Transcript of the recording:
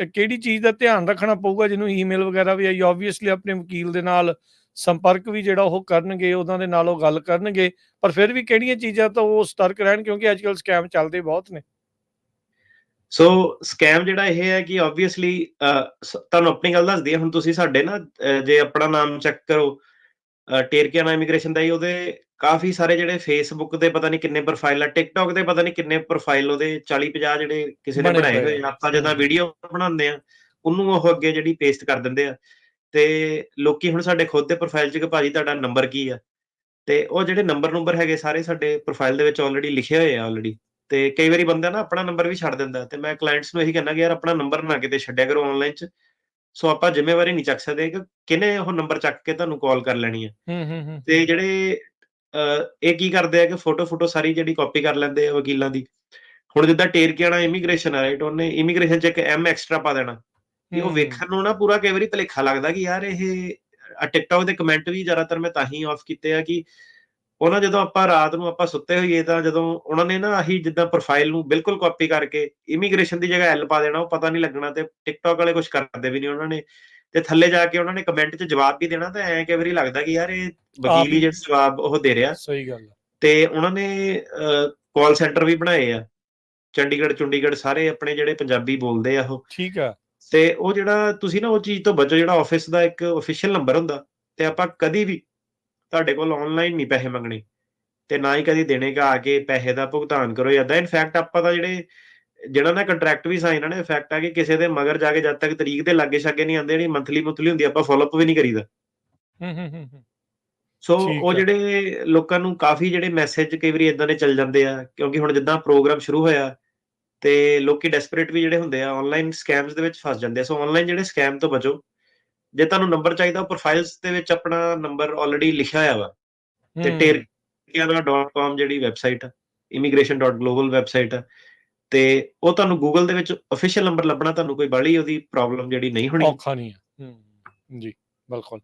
ਕਿਹੜੀ ਚੀਜ਼ ਦਾ ਧਿਆਨ ਰੱਖਣਾ ਪਊਗਾ ਜਿਹਨੂੰ ਈਮੇਲ ਵਗੈਰਾ ਵੀ ਆਈ? ਆਬਵੀਅਸਲੀ ਆਪਣੇ ਵਕੀਲ ਦੇ ਨਾਲ ਸੰਪਰਕ ਵੀ ਜਿਹੜਾ ਉਹ ਕਰਨਗੇ, ਉਹਨਾਂ ਦੇ ਨਾਲ ਉਹ ਗੱਲ ਕਰਨਗੇ, ਪਰ ਫਿਰ ਵੀ ਕਿਹੜੀਆਂ ਚੀਜ਼ਾਂ ਤੋਂ ਉਹ ਸਤਰਕ ਰਹਿਣ? ਕਿਉਂਕਿ ਅੱਜ ਕੱਲ ਸਕੈਮ ਚੱਲਦੇ ਬਹੁਤ ਨੇ। ਸੋ ਸਕੈਮ ਜਿਹੜਾ ਇਹ ਹੈ ਕਿ ਆਬਵੀਅਸਲੀ ਤੁਹਾਨੂੰ ਆਪਣੀ ਗੱਲ ਦੱਸਦੀ ਹੈ। ਹੁਣ ਤੁਸੀਂ ਸਾਡੇ ਨਾ ਜੇ ਆਪਣਾ ਨਾਮ ਚੈੱਕ ਕਰੋ ਟੇਰਕੀਆਨਾ ਇਮੀਗ੍ਰੇਸ਼ਨ ਦਾ ਹੀ ਉਹਦੇ ਕਾਫੀ ਸਾਰੇ ਜਿਹੜੇ ਫੇਸਬੁੱਕ ਤੇ ਪਤਾ ਨਹੀਂ ਕਿੰਨੇ ਪ੍ਰੋਫਾਈਲ ਆ ਟਿਕਟੌਕ ਤੇ ਪਤਾ ਨਹੀਂ ਕਿੰਨੇ ਪ੍ਰੋਫਾਈਲ ਉਹਦੇ 40 50 ਜਿਹੜੇ ਕਿਸੇ ਨੇ ਬਣੇ ਬਣਾਏ ਹੋਏ ਆਪਾਂ ਜਦੋਂ ਵੀਡੀਓ ਬਣਾਉਂਦੇ ਆ ਉਹਨੂੰ ਉਹ ਅੱਗੇ ਜਿਹੜੀ ਪੇਸਟ ਕਰ ਦਿੰਦੇ ਆ। ਤੇ ਲੋਕੀ ਹੁਣ ਸਾਡੇ ਖੁਦ ਦੇ ਪ੍ਰੋਫਾਈਲ 'ਚ ਕਿ ਭਾਜੀ ਤੁਹਾਡਾ ਨੰਬਰ ਕੀ ਆ? ਤੇ ਉਹ ਜਿਹੜੇ ਨੰਬਰ ਨੰਬਰ ਹੈਗੇ ਸਾਰੇ ਸਾਡੇ ਪ੍ਰੋਫਾਈਲ ਦੇ ਵਿੱਚ ਆਲਰੇਡੀ ਲਿਖੇ ਹੋਏ ਆ ਆਲਰੇਡੀ ਤੇ ਕਈ ਵਾਰੀ ਬੰਦਾ ਨਾ ਆਪਣਾ ਨੰਬਰ ਵੀ ਛੱਡ ਦਿੰਦਾ। ਤੇ ਮੈਂ ਕਲਾਇੰਟਸ ਨੂੰ ਇਹੀ ਕਹਿੰਦਾ ਕਿ ਯਾਰ ਆਪਣਾ ਨੰਬਰ ਨਾ ਕਿਤੇ ਛੱਡਿਆ ਕਰੋ ਆਨਲਾਈਨ 'ਚ। ਸੋ ਆਪਾਂ ਜ਼ਿੰਮੇਵਾਰੀ ਨਹੀਂ ਚੱਕ ਸਕਦੇ ਕਿ ਕਿਨੇ ਉਹ ਨੰਬਰ ਚੱਕ ਕੇ ਤੁਹਾਨੂੰ ਕਾਲ ਕਰ ਲੈਣੀ ਹੈ ਹੂੰ ਹੂੰ ਹੂੰ। ਤੇ ਜਿਹੜੇ ਇਹ ਕੀ ਕਰਦੇ ਆ ਕਿ ਫੋਟੋ ਫੋਟੋ ਸਾਰੀ ਜਿਹੜੀ ਕਾਪੀ ਕਰ ਲੈਂਦੇ ਆ ਵਕੀਲਾਂ ਦੀ। ਹੁਣ ਜਿੱਦਾਂ ਟੇਰਕੀਆਣਾ ਇਮੀਗ੍ਰੇਸ਼ਨ ਆ ਰਾਈਟ ਉਹਨੇ ਇਮੀਗ੍ਰੇਸ਼ਨ 'ਚ ਇੱਕ ਐਮ ਐਕਸਟਰਾ ਪਾ ਦੇਣਾ। ਕਿ ਉਹ। ਵੇਖਣ ਨੂੰ ਨਾ ਪੂਰਾ ਕਈ ਵਾਰੀ ਭਲੇਖਾ ਲੱਗਦਾ ਕਿ ਯਾਰ ਇਹ ਟਿਕਟੌਕ ਦੇ ਕਮੈਂਟ ਵੀ ਜ਼ਿਆਦਾਤਰ ਮੈਂ ਤਾਂ ਹੀ ਆਫ ਕੀਤੇ ਆ ਕਿ ਉਹਨਾਂ ਜਦੋਂ ਆਪਾਂ ਰਾਤ ਨੂੰ ਆਪਾਂ ਸੁੱਤੇ ਹੋਈਏ ਤਾਂ ਜਦੋਂ ਉਹਨਾਂ ਨੇ ਨਾ ਆਹੀ ਜਿੱਦਾਂ ਪ੍ਰੋਫਾਈਲ ਨੂੰ ਬਿਲਕੁਲ ਕਾਪੀ ਕਰਕੇ ਇਮੀਗ੍ਰੇਸ਼ਨ ਦੀ ਜਗ੍ਹਾ ਐਲ ਪਾ ਦੇਣਾ ਉਹ ਪਤਾ ਨਹੀਂ ਲੱਗਣਾ ਤੇ ਟਿਕਟੌਕ ਵਾਲੇ ਕੁਝ ਕਰਦੇ ਵੀ ਨਹੀਂ ਉਹਨਾਂ ਨੇ ਤੇ ਥੱਲੇ ਜਾ ਕੇ ਉਹਨਾਂ ਨੇ ਕਮੈਂਟ 'ਚ ਜਵਾਬ ਵੀ ਦੇਣਾ ਤਾਂ ਐਂ ਕਈ ਵਾਰੀ ਲੱਗਦਾ ਕਿ ਯਾਰ ਇਹ ਵਕੀਲ ਹੀ ਜਿਹੜਾ ਜਵਾਬ ਉਹ ਦੇ ਰਿਹਾ। ਸਹੀ ਗੱਲ। ਤੇ ਉਹਨਾਂ ਨੇ ਕਾਲ ਸੈਂਟਰ ਵੀ ਬਣਾਏ ਆ। ਚੰਡੀਗੜ੍ਹ ਚੰਡੀਗੜ੍ਹ ਸਾਰੇ ਆਪਣੇ ਜਿਹੜੇ ਪੰਜਾਬੀ ਬੋਲਦੇ ਆ ਉਹ। ਠੀਕ ਆ। ਤੇ ਉਹ ਜਿਹੜਾ ਤੁਸੀਂ ਨਾ ਉਹ ਚੀਜ਼ ਤੋਂ ਬਚੋ ਜਿਹੜਾ ਆਫਿਸ ਦਾ ਇੱਕ ਅਫੀਸ਼ੀਅਲ ਨੰਬਰ ਹੁੰਦਾ ਤੇ ਆਪਾਂ ਕਦੀ ਵੀ ਤੁਹਾਡੇ ਕੋਲ ਆਨਲਾਈਨ ਨਹੀਂ ਪੈਸੇ ਮੰਗਣੇ। ਤੇ ਨਾ ਹੀ ਕਦੀ ਦੇਣੇ ਕਾ ਆ ਕੇ ਪੈਸੇ ਦਾ ਭੁਗਤਾਨ ਕਰੋ ਜਾਂ ਇਨਫੈਕਟ ਆਪਾਂ ਤਾਂ ਜਿਹੜੇ ਜਿਹੜਾ ਨਾ ਕੰਟਰੈਕਟ ਵੀ ਸਾਈਨ ਨੇ ਇਫੈਕਟ ਆ ਕਿ ਕਿਸੇ ਦੇ ਮਗਰ ਜਾ ਕੇ ਜਦ ਤੱਕ ਤਰੀਕ ਦੇ ਲਾਗੇ ਛਾਗੇ ਨਹੀਂ ਆਉਂਦੇ ਜਿਹੜੀ ਮੰਥਲੀ ਮੁੰਥਲੀ ਹੁੰਦੀ ਆਪਾਂ ਫਾਲੋ ਅਪ ਵੀ ਨਹੀਂ ਕਰੀਦਾ। ਹੂੰ ਹੂੰ ਹੂੰ। ਸੋ ਉਹ। ਜਿਹੜੇ ਲੋਕਾਂ ਨੂੰ ਕਾਫੀ ਜਿਹੜੇ ਮੈਸੇਜ ਕਈ ਵਾਰੀ ਇਦਾਂ ਦੇ ਚੱਲ ਜਾਂਦੇ ਆ ਕਿਉਂਕਿ ਹੁਣ ਜਿੱਦਾਂ ਪ੍ਰੋਗਰਾਮ ਸ਼ੁਰੂ ਹੋਇਆ ਤੇ ਲੋਕੀ ਡੈਸਪਰੇਟ ਵੀ ਜਿਹੜੇ ਹੁੰਦੇ ਆ ਆਨਲਾਈਨ ਸਕੈਮਸ ਦੇ ਵਿੱਚ ਫਸ ਜਾਂਦੇ ਆ। ਸੋ ਆਨਲਾਈਨ ਜਿਹੜੇ ਸਕੈਮ ਤੋਂ ਬਚੋ। ਜੇ ਤੁਹਾਨੂੰ ਨੰਬਰ ਚਾਹੀਦਾ ਪ੍ਰੋਫਾਈਲਸ ਦੇ ਵਿੱਚ ਆਪਣਾ ਨੰਬਰ ਆਲਰੇਡੀ ਲਿਖਿਆ ਹੋਇਆ ਵਾ। ਤੇ terkiana.com ਜਿਹੜੀ ਵੈਬਸਾਈਟ ਆ immigration.global ਵੈਬਸਾਈਟ ਆ। ਤੇ ਉਹ ਤੁਹਾਨੂੰ ਗੂਗਲ ਦੇ ਵਿੱਚ ਅਫੀਸ਼ੀਅਲ ਨੰਬਰ ਲੱਭਣਾ ਤੁਹਾਨੂੰ ਕੋਈ ਬਾਹਲੀ ਉਹਦੀ ਪ੍ਰੋਬਲਮ ਜਿਹੜੀ ਨਹੀਂ ਹੋਣੀ। ਔਖਾ ਨਹੀਂ ਹੂੰ ਜੀ ਬਿਲਕੁਲ।